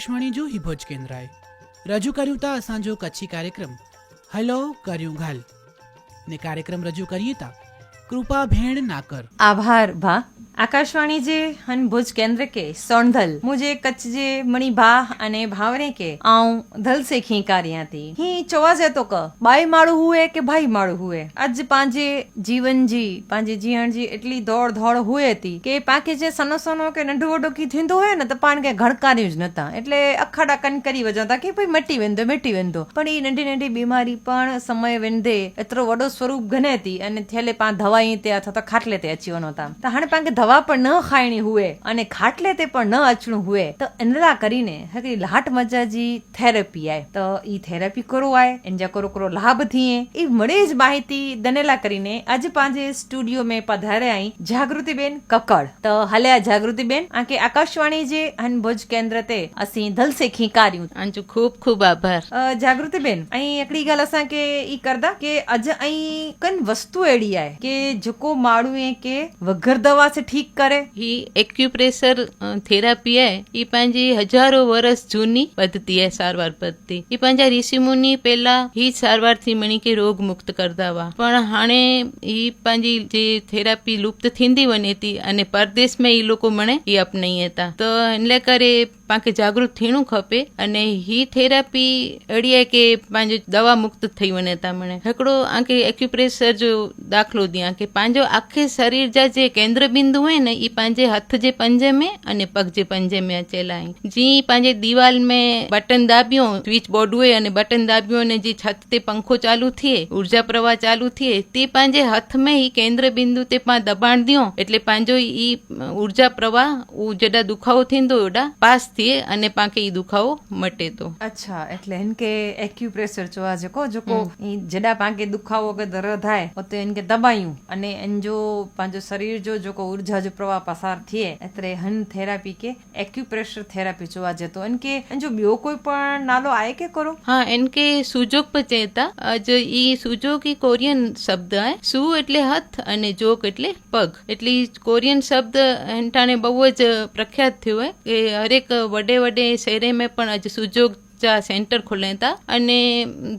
આકાશવાણી જો હિભોજ કેન્દ્રાએ રજૂ કર્યું તા અસાંજો કચ્છી કાર્યક્રમ. હલો, કર્યું ઘાલ. ને કાર્યક્રમ રજૂ કરીએ તા કૃપા ભેણ નાકર. આભાર, ભા. આકાશવાણી જે હન ભુજ કેન્દ્ર કે સોણધલ મુજે કચ્છ જે મણી ભા અને ભાવરે કે આઉં ધલ સે ખીંકારિયા થી હી ચવા જે તો ક, બાઈ માળું હુએ કે ભાઈ માળું હુએ? આજ પાંજે જીવન જી, પાંજે જીવન જી એટલી દોડ ધોડ હુએ તી કે પાકે જે સનો સનો કે નંઢો વડો કી થીંદો હોય ને તો પાણ કે ઘણકાર્યું જ નતા. એટલે અખાડા કન કરી વજાતા કે ભાઈ મટી વેંદો મટી વેંદો પણ એ નંઢી નંઢી બીમારી પણ સમય વેંદે એતરો વડો સ્વરૂપ ગણે તી અને થેલે પા દવાઈ તે અથવા તો ખાટલે તે અચ્યો હતા તો હાણે પાંકે દવા દવા પણ ન ખાયણી હુએ અને ખાટલે તે પણ ન અચણું હુએ. તો એનલા કરીને હકરી લાટ મજાજી થેરેપી આય. તો ઈ થેરેપી કરો આય એન જા કરો કરો લાભ થીએ ઈ મળે જ માહિતી દનેલા કરીને આજ પાંજે સ્ટુડિયો મે પધારે આઈ જાગૃતિ બેન કકડ તો હલે આ જાગૃતિ બેન આકે આકાશવાણી જે અન ભુજ કેન્દ્ર તે અસી ધલ સે ખીકાર્યું. અંજુ ખૂબ ખૂબ આભાર. જાગૃતિ બેન અહીં એકડી ગાલ અસા કે ઈ કરદા કે અજ અહીં કન વસ્તુ એડી આય કે જકો માળુએ કે વગર દવા સે ઠીક કરે? એ એક્યુપ્રેશર થેરાપી હે. એ પાંજી હજારો વર્ષ જૂની પદ્ધતિ હે સારવાર પદ્ધતિ. એ પાંજા ઋષિ મુનિ પહેલા હી સારવારથી મણી કે રોગ મુક્ત કરદાવા પણ હાણે એ પાંજી જે થેરાપી લુપ્ત થીંદી વની હતી અને પરદેશમાં એ લોકો મને એ અપનાઈ હતા. તો એટલે કરે करे पाण जागरूक थियणो खपे अने ही थेरापी अहिड़ी आहे की पंहिंजो दवा मुक्त थी वञे था मणे हिकिड़ो आंखे एक्यूप्रेशर जो दाख़िलो ॾियां की पंहिंजो आखे शरीर जा जे केंद्र बिंदु आहिनि न ई पंहिंजे हथ जे पंजे में अने पग जे पंजे में अचेला आहिनि जीअं पंहिंजे दीवाल में बटन दाबियो स्विच बोर्ड हुए अने बटन दाबियो अने जी छत ते पंखो चालू थिए ऊर्जा प्रवाह चालू थिए તે પાંજે હથ में ही કેન્દ્ર બિંદુ તે પા દબાણ દિયો એટલે પાંજો ઈ ઉર્જા પ્રવાહ ઉ જડા દુખાવો થીંદો ઓડા પાસ થઈએ અને પાંકે એ દુખાવો મટે તો. અચ્છા એટલે એન કે એક્યુપ્રેશર જોવા જકો જોકો જડા પાંકે દુખાવો કે દર્દ થાય તો એન કે દબાયું. અને એન જો પાંજો શરીર જો જોકો ઊર્જા જો પ્રવાહ પસાર થઈએ એટલે હન થેરાપી કે એક્યુપ્રેશર થેરાપી જોવા જતો એન કે જો બીજો કોઈ પણ નાલો આય કે કરો હા એન કે સુજોગ પચેતા જ ઈ સુજોગ ઈ કોરિયન શબ્દ આય સુ એટલે હાથ અને જોક એટલે પગ. એટલે કોરિયન શબ્દ હેન્ટાણે બહુ જ પ્રખ્યાત થયો હોય કે હરેક વડે વડે શહેરે મેં પણ આજ સુજોગ બચ્ચા સેન્ટર ખુલે હતા અને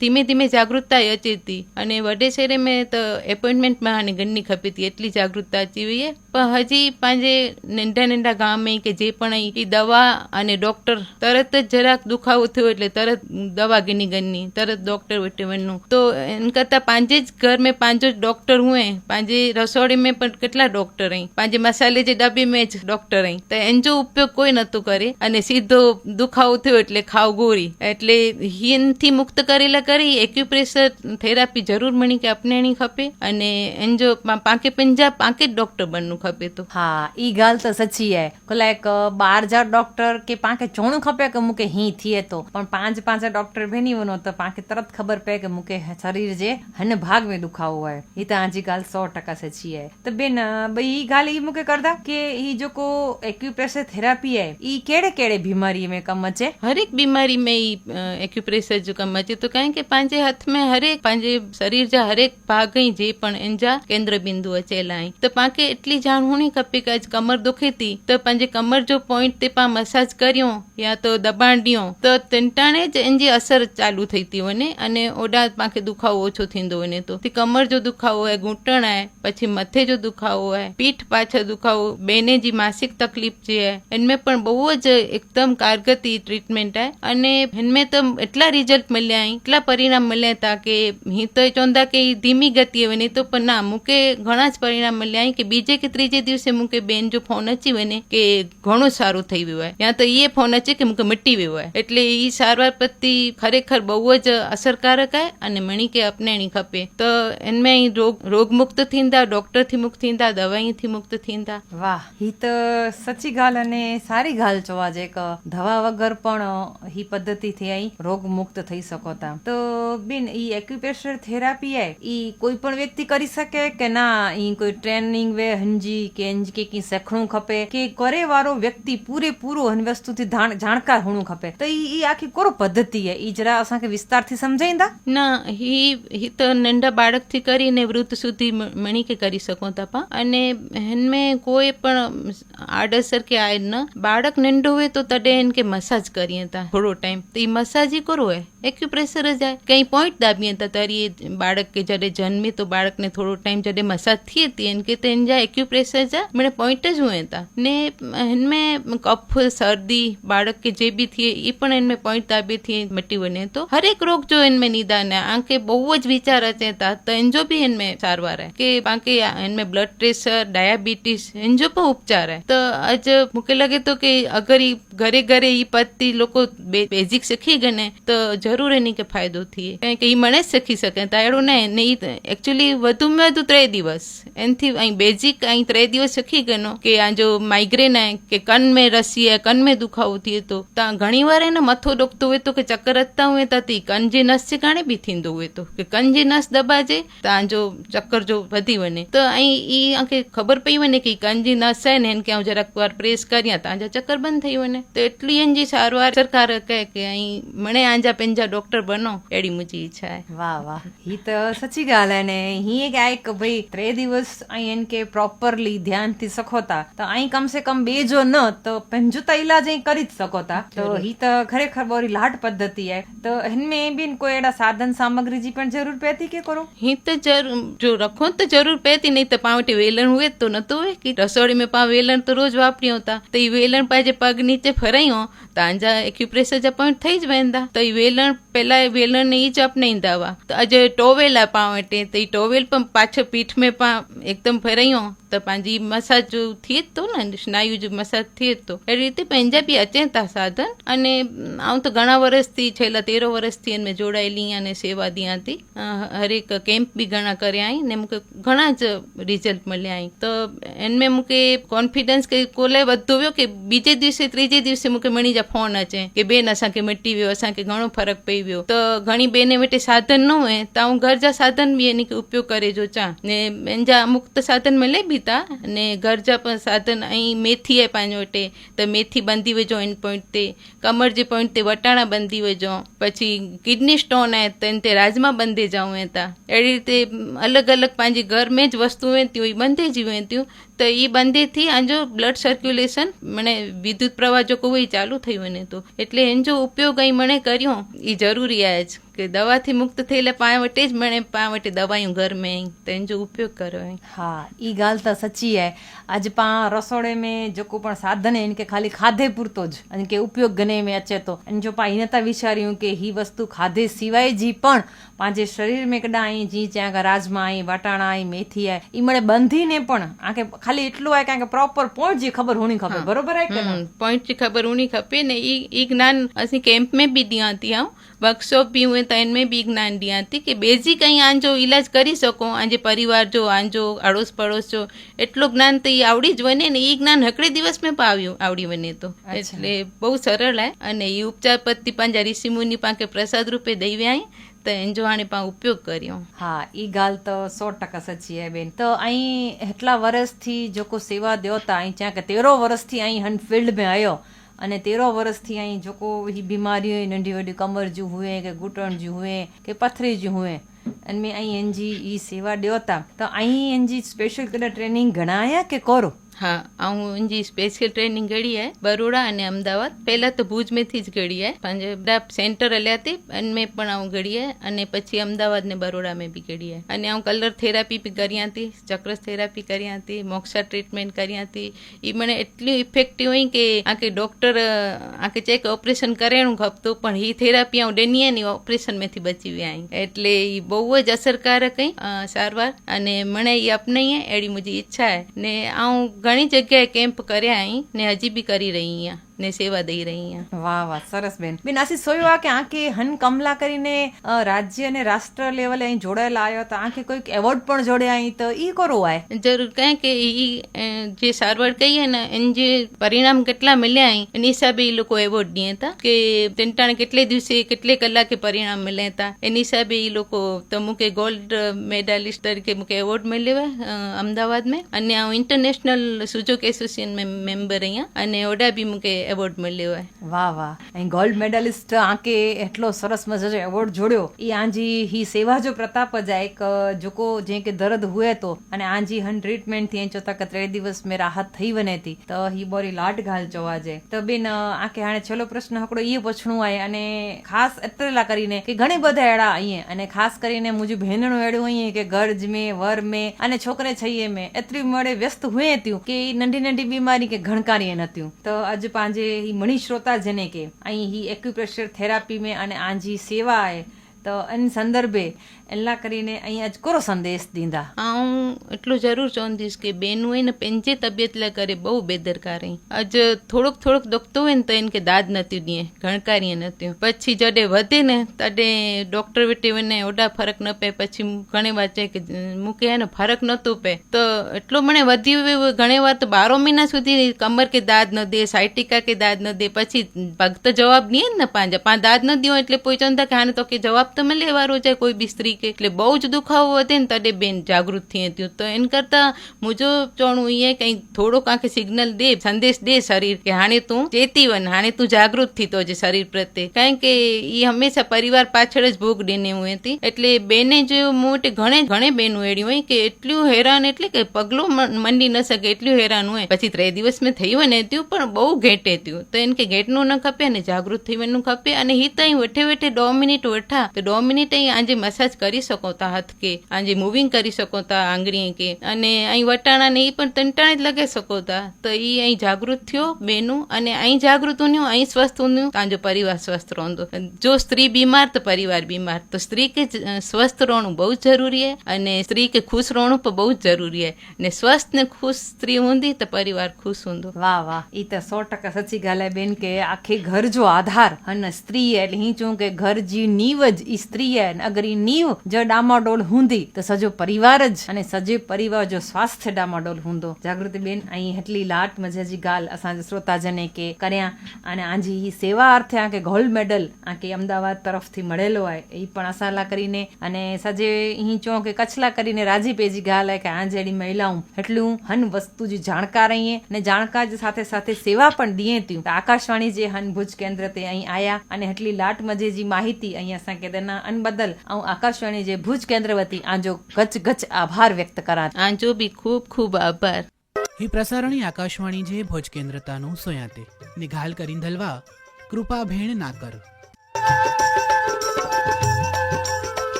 ધીમે ધીમે જાગૃતતા અચી હતી અને વડે શહેરે મેં તો એપોઇન્ટમેન્ટમાં અને ગનની ખપી હતી એટલી જાગૃતતા અચીવીએ પણ હજી પાંજે નેંડા નેંડા ગામે કે જે પણ એ દવા અને ડૉક્ટર તરત જ જરાક દુખાવો થયો એટલે તરત દવા ગની ગની તરત ડૉક્ટર વેટેવનનું તો એમ કરતાં પાંજે જ ઘર મેં પાંજો જ ડૉક્ટર હું પાંજે રસોડી મેં પણ કેટલા ડૉક્ટર અહીં. પાંજે મસાલે જે ડબ્બી મેં જ ડૉક્ટર અહીં. તો એનો ઉપયોગ કોઈ નહોતું કરે અને સીધો દુખાવો થયો એટલે ખાવ ગોળી એટલે હિનથી મુક્ત કરેલા કરી, એક્યુપ્રેશર થેરાપી જરૂર મળી કે અપનાણી ખપે. અને એન્જો પાંકે પંજા પાંકે જ ડૉક્ટર બનવું ખપે તો હા ઈ ॻाल्हि त सची आहे लाइक ॿार जा डॉक्टर के पाण खे चवणो खपे कि मूंखे हीअं थिए थो पण पंहिंज पंहिंजा डॉक्टर भेनी वञो त पाण खे तुरंत ख़बर पए कि मूंखे शरीर जे हिन भाग में दुखावो आहे ही तव्हांजी ॻाल्हि सौ टका सची आहे त भेण भई ही ॻाल्हि ई मूंखे करदा कि ही जेको एक्यूप्रेशर थेरापी आहे ई कहिड़े कहिड़े बीमारीअ में कमु अचे हरेक बीमारी में ई एक्यूप्रेशर जो कमु अचे थो कारण કે पंहिंजे हथ में हरेक पंहिंजे शरीर जा हरेक भाग ई जे पण इन जा केंद्र बिंदु अचेला आहिनि त पाणखे एतरी જાણ હુણી ખપे કે अॼु कमर दुखे थी त पंहिंजे कमर जो पॉइंट ते पाण मसाज करियूं या त दॿाण ॾियूं त तिनटाणे ज इन जी असर चालू थी थी वञे अने ओॾा तव्हांखे दुखावो ओछो थींदो वञे थो कमर जो दुखावो आहे घुटण आहे પછી મથે જો દુખાવો હોય, પીઠ પાછળ દુખાવો, બેને જે માસિક તકલીફ જે હે, એનમેં પણ બહુ જ એકદમ કારગતી ટ્રીટમેન્ટ હે અને એનમેં તો એટલા રિઝલ્ટ મળ્યા એટલા પરિણામ મળ્યા હતા કે હું તો ચોંધા કે ધીમી ગતિએ વને તો પણ ના, મૂકે ઘણા જ પરિણામ મળ્યા કે બીજે કે ત્રીજે દિવસે મૂકે બેન જો ફોન અચીવે ને કે ઘણું સારું થઈ ગયું હોય. ત્યાં તો એ ફોન અચે કે મૂકે મટી ગયું હોય. એટલે એ સારવાર પ્રત્યે ખરેખર બહુ જ અસરકારક હોય અને મણિકે અપનાણી ખપે. તો એમને રોગ, રોગમુક્ત થીંદા, ડોક્ટરથી મુક્ત થીંદા, દવાઈથી મુક્ત થીંદા. વાહ હી તો સચી ગાલ અને સારી ગાલ જોવા જે કે. દવા વગર પણ હી પદ્ધતિથી અહીં રોગ મુક્ત થઈ શકો તા. તો બેન, ઈ એક્યુપ્રેશર થેરાપી એ ઈ કોઈ પણ વ્યક્તિ કરી શકે કે ના? ઈ કોઈ ટ્રેનિંગ વે, હંજી એનજી કે એનજી કે કઈ સખણું ખપે, કે કરે વાળો વ્યક્તિ પૂરેપૂરો હન વસ્તુથી જાણકાર હોણું ખપે. તો ઈ આખી કોરો પદ્ધતિ હે? ઈ જરા અસાંखे વિસ્તારથી સમજાઈંદા ના હી હી તો નંડા બાળકથી કરીને વૃદ્ધ સુધી મણી કે કરી શકો તપા. અને હેનમે કોઈ પણ આડઅસર કે આય ન, બાળક નંડો હોય તો તડે એને કે મસાજ કરીએ તા. થોડો ટાઈમ. તો ઈ મસાજ ઈ કરો હે? એક્યુપ્રેશર જ આય. કઈ પોઈન્ટ દાબીએ તા તારી બાળક કે જ્યારે જન્મે તો બાળકને થોડો ટાઈમ જ્યારે મસાજ થઈએ તે, એને કે તેને જ્યાં એક્યુપ્રેશર प्रेशर जा मने पॉइंट ज हुए था। ने हन कफ, सर्दी बाड़क के जे भी थी ई पण इन पॉइंट ता भी थी मिटी बने तो हर एक रोग जो इन निदान है आंके बहुत विचार अचे ता तो इन भी इन सारवार है, के बाके इन ब्लड प्रेशर डायबिटीज़ इनजो जो उपचार है। तो आज मुके लगे तो के अगर ई घरे घरे ई पत्ति लोग बेसिक सीखी गने तो ज़रूर इन के फायदो थी के मने सीखी सके, ता एड़ो ने नहीं एक्चुअली वधु में वधु त्रे दिवस। एन थी बेसिक आई ત્રણ દિવસ સખી ગયો કે આ જો માઇગ્રેન હે કે કન મેં રસી હે કન મેં દુખાવો થયો તો. તા ઘણી વાર એને મથો દુખતો હોય તો કે ચક્કર અચતા હોય તા તી કન જે નસ છે કાણે બી થીંદો હોય તો. કે કન જે નસ દબાજે, તા જો ચક્કર જો વધી વને. તો અહીં ઈ આંખે ખબર પઈ વને કે કન જે નસ હે ને એને કે હું જરાક વાર પ્રેસ કર્યા, તા જા ચક્કર બંધ થઈ વને. તો એટલી એની સારવાર સરકાર કહે કે અહીં મને આંજા પેંજા ડોક્ટર બનો, એડી મુજી ઈચ્છા હે વાહ વાહ. હી તો સચી ગાલ હે ને. હી એક આ એક ભાઈ ત્રે દિવસ અહીં એન કે પ્રોપર પ્રોપરલી ધ્યાનથી સખોતા. તો અહીં કમસે કમ બે જો ન તો પંજુતા ઇલાજ અહીં કરી જ સકોતા તો હી તો ખરેખર બોરી લાટ પદ્ધતિ હે તો इनमें भी इनको एड़ा साधन सामग्री जी पण जरूर पैती के करो ही तो जरूर जो रखो तो जरूर पैती नहीं तो पावटी वेलण हुए तो न तो है कि रसोड़ी में पा वेलण तो रोज वापरी होता तो ये वेलण पाजे पग नीचे फराई हो तो आंजा पॉइंट થઈ જ વેંદા તો એ વેલણ પેલા એ વેલણ ને ઈ જ અપનાઈ દાવા તો આજે ટોવેલ આ પાવટે તો એ ટોવેલ પણ પાછો પીઠ મેં પા એકદમ ફરાયો. त पंहिंजी मसाज जो थिए थो न स्नायु जो मसाज थिए थो अहिड़ी રીતે पंहिंजा बि अचनि था साधन અને આવું તો ઘણા વર્ષથી છેલ્લા તેરો વર્ષથી એમને જોડાયેલી અને સેવા ॾियां थी અ, હરેક કેમ્પ બી ઘણા કર્યા आहीं ને मूंखे ઘણા જ રિઝલ્ટ મળ્યા आहीं त हिनमें मूंखे कॉन्फिडेंस के कोले वधो वियो की બીજે દિવસે ત્રીજે દિવસે मूंखे मणी जा फोन अचे की बेन असांखे मटी वियो असांखे घणो फ़र्क़ु पई वियो त घणी बेने वटि साधन न हुए त आऊं घर जा साधन बि यानी की उपयोग करे जो चां ने पंहिंजा मुक्त साधन मिले बि था ने घर जा पण साधन ऐं मेथी आहे पंहिंजे वटि त मेथी ॿंधी विझो इन पॉइंट ते कमर जे पॉइंट ते वटाणा ॿंधी विझो પછી કિડની સ્ટોન आहे त इन ते राजमा ॿंधे जाऊं था अहिड़ी રીતે अलॻि अलॻि पंहिंजे घर में ज वस्तू आहिनि थियूं ई ॿंधे जी वेंदियूं તો એ બંધેથી આંજો બ્લડ સર્ક્યુલેશન મને વિદ્યુત પ્રવાહ જો કોઈ ચાલુ થયું એને તો. એટલે એનો જો ઉપયોગ અહીં મને કર્યો એ જરૂરી આ જ કે દવાથી મુક્ત થયેલા પાવટે જ મને પાવટે દવાયું ઘર મેં તો એનો જો ઉપયોગ કર્યો હા એ ગાલ તો સચી હે. આજ પા રસોડે મેં જો કોઈ પણ સાધન હે કે ખાલી ખાધે પૂરતો જ. અને કે ઉપયોગ ગને મેં અચે તો. અને જો પા નતા વિચાર્યું કે હી વસ્તુ ખાધે સિવાય જી પણ, પાંજે શરીર મેં કડા અહીં જી જ્યાં રાજમાં અહીં વાટાણા અહીં મેથી આય એ મને બંધીને પણ, આંખે ખાલી એટલું હોય કારણ કે પ્રોપર પહોંચી ખબર હોણી ખબર બરોબર है कि पहुंची खबर उन्हीं खपे ने ई ई ज्ञान असी कैंप में भी दिया थी हूँ वर्कशॉप भी हुए तो इनमें भी ज्ञान दिया थी कि बेसिक અહીં આંજો ઈલાજ કરી શકો આજે પરિવાર જો આંજો આડોશ પડોશ જો એટલું જ્ઞાન તો એ આવડી જ વને ને એ જ્ઞાન હકડે દિવસ મેં પાવ્યું આવડી વને તો. એટલે બહુ સરળ હે. અને એ ઉપચાર પદ્ધતિ પાંજા ઋષિ મુનિ પાંકે પ્રસાદ રૂપે દઈ વ્યાય તે અંજવાણીમાં ઉપયોગ કર્યો. હા એ ગાલ તો સો ટકા સચી હે બેન. તો અહીં એટલા વર્ષથી જો કોઈ સેવા દો તા અહીં જ્યાં કે તેરો વર્ષથી અહીં હન ફિલ્ડ મેં આવ્યો અને તેરો વર્ષથી અહીં જો કોઈ બીમારી હોય, નંઢી વડી કમર જ્યું હુએ કે ઘૂંટણ જ્યું હુએ કે પથરી જ્યું હુએ, અને મેં અહીં એનજી એ સેવા દો તા તો અહીં એનજી સ્પેશિયલ કદાચ ટ્રેનિંગ ઘણા આયા કે કરો? હા ऐं मुंहिंजी स्पेशल ट्रेनिंग घड़ी आहे बड़ौदा अने अहमदाबाद પહેલા તો ભુજ મેથી જ ઘડી आहे पंहिंजे બધા સેન્ટર हलिया थी इन में પણ હું ઘડી आहे અને પછી અમદાવાદ ને બરોડા મેં બી ઘડી आहे અને હું કલર થેરાપી બી કરી હતી ચક્રસ થેરાપી કરી હતી, મોક્ષા ટ્રીટમેન્ટ કરી હતી. એ મને એટલી ઇફેક્ટિવ હોય કે આખી ડૉક્ટર આખી ચેક ઓપરેશન કરેણું ખપતું પણ એ થેરાપી હું ડેનિયાની ઓપરેશન મેથી બચી આવી એટલે એ બહુ જ અસરકારક સારવાર. અને મને એ અપનાઈએ એડી મુજી ઈચ્છા હે. ને હું ઘણી જગ્યાએ કેમ્પ કર્યા અહીં ને હજી બી કરી રહી અહીંયા. ને સેવા દઈ રહી અહીંયા વાહ વાહ સરસ બેન બેન આસી સોયું આ કે આંકે હન કમલા કરીને રાજ્ય અને રાષ્ટ્ર લેવલે અહીં જોડાયેલા આવ્યો તો આંકે કોઈક એવોર્ડ પણ જોડે અહીં તો ઈ કરો આય જરૂર કારણ કે ઈ જે સારવાર કહીએ ને એને જે પરિણામ કેટલા મળ્યા અહીં એની હિસાબે એ લોકો એવોર્ડ ડીએ હતા કે તેંટાણે કેટલે દિવસે કેટલે કલાકે પરિણામ મળ્યા હતા એની હિસાબે એ લોકો તો મૂકે ગોલ્ડ મેડાલિસ્ટ તરીકે મૂકે એવોર્ડ મળ્યો અમદાવાદ મેં અને આ ઇન્ટરનેશનલ સુજોક એસોસિએશન મેમ્બર અહીંયા અને ઓડા બી મૂકે એવોર્ડ મળ્યો હોય. વાહ વાહ. અહીં ગોલ્ડ મેડલિસ્ટ આંકે એટલો સરસ મજાનો એવોર્ડ જોડ્યો. એ આંજી હી સેવા જો પ્રતાપ જાય એક જોકો જે કે દર્દ હુએ તો. અને આંજી હન ટ્રીટમેન્ટથી ચોતા કે ત્રે દિવસ મે રાહત થઈ વને હતી. તો હી બોરી લાટ ઘાલ જોવા જે તો બેન આંકે હાણે છેલ્લો પ્રશ્ન હકડો ઈ પૂછણું આય. અને ખાસ એટલા કરીને કે ઘણી બધા એડા અહીંયા. અને ખાસ કરીને મુજુ બહેનનું એડું અહીંયા કે ગરજ મેં, વર મેં, અને છોકરે છઈએ મેં. એટલી મળે વ્યસ્ત હુએ ત્યું કે નંઢી નંઢી બીમારી કે ઘણકારી નત્યું તો અજ પાંજે આજે ही मणिश्रोता जने के आई ही एक्यूप्रेशर थेरापी में अने आंजी सेवा है તો એન સંદર્ભે એલા કરીને અહીંયા જ કોરો સંદેશ દીધા. હું એટલું જરૂર ચોંધીશ કે બેનું એને પેંચે તબિયત લે કરે, બહુ બેદરકારી. આજ થોડોક થોડોક દુખતો હોય ને તો એને કે દાદ નથી દીએ ઘણકારી નથી પછી જડે વધે ને, તડે ડોક્ટર વેટે એને ઓડા ફરક ન પે, પછી ઘણી વાર છે કે મૂકે એને ફરક નહોતું પે. તો એટલું મને વધી ઘણી વાર તો બારો મહિના સુધી કમર કે દાદ ન દે, સાયટિકા કે દાદ ન દે, પછી ભક્ત જવાબ નહીં ને પાંજા. પાંચ દાદ ન દો એટલે પૂછો ને કે આને તો કે જવાબ તાપ તમે લેવા રોજાય કોઈ બી સ્ત્રી કે, એટલે બહુ જ દુખાવો વધે ને તડે બેન જાગૃત થઈ હતી તો. એન કરતાં મુજો ચોણું એ કંઈક થોડોક આંખે સિગ્નલ દે, સંદેશ દે શરીર કે હાણે તું ચેતીવન, હાણે તું જાગૃત થતો છે શરીર પ્રત્યે. કારણ કે એ હંમેશા પરિવાર પાછળ જ ભોગ દેને હું હતી એટલે બેને જે મોટે ઘણે ઘણે બેન એડ્યું હોય કે એટલું હેરાન એટલે કે પગલું મંડી ન શકે એટલું હેરાન હોય. પછી ત્રણ દિવસ મેં થયું ને થયું પણ બહુ ઘેટે થયું. તો એને કે ઘેટનું ન ખપે અને જાગૃત થયું ખપે અને હિતાઈ વઠે મિનિટ ડોમિનેટ વઠા કે ડોમિનેટ અહીં આજે મસાજ કરી શકો તા હાથ કે, આજે મૂવિંગ કરી શકો તા આંગળી કે, અને અહીં વટાણા ને એ પણ તંટાણે જ લગાવી શકો તા તો એ અહીં જાગૃત થયો, બેનું, અને અહીં જાગૃત ઊન્યું અહીં સ્વસ્થ ઊન્યું તાંજો પરિવાર સ્વસ્થ રહો જો સ્ત્રી બીમાર, તો પરિવાર બીમાર. તો સ્ત્રી કે સ્વસ્થ રહેણું બહુ જ જરૂરી હે, અને સ્ત્રી કે ખુશ રહેણું પણ બહુ જ જરૂરી હે. ને સ્વસ્થ ને ખુશ સ્ત્રી ઊંધી તો પરિવાર ખુશ ઊંધો વાહ વાહ. એ તો સો ટકા સચી ગાલે બેન કે આખી ઘર જો આધાર. અને સ્ત્રી એટલે હું છું કે ઘર જી નીવ જ ઈ સ્ત્રીએ અગર ઈ નીવ જો ડામાડોલ હુંધી તો સજો પરિવાર જ. અને સજે પરિવાર જો સ્વાસ્થ્ય ડામાડોલ હુંદો. જાગૃતિ બેન, અહીં એટલી લાટ મજાજી ગાલ અસાંજે શ્રોતાજને કે કર્યા. અને આજી ઈ સેવા અર્થે આ કે ગોલ્ડ મેડલ આ કે અમદાવાદ તરફથી મળેલો આય. એ પણ અસાલા કરીને અને સજે અહીં ચો કે કચલા કરીને રાજી પેજી ગાલ કે આ જેડી મહિલાઓ એટલું હન વસ્તુ જે જાણકાર રહીએ ને જાણકાર સાથે સાથે સેવા પણ દીએ ત્યું આકાશવાણી જે હન ભુજ કેન્દ્ર તે અહીં આયા અને એટલી લાટ મજેજી માહિતી અહીં અસા કે તેના અન બદલ હું આકાશવાણી જે ભુજ કેન્દ્ર વતી આજો ગચ ગચ આભાર વ્યક્ત કરા આજો બી ખૂબ ખૂબ આભાર. હી પ્રસારણી આકાશવાણી જે ભોજ કેન્દ્રતાનું સોયાતે. નિઘાલ કરીન ધલવા કૃપા ભેણ ના કર.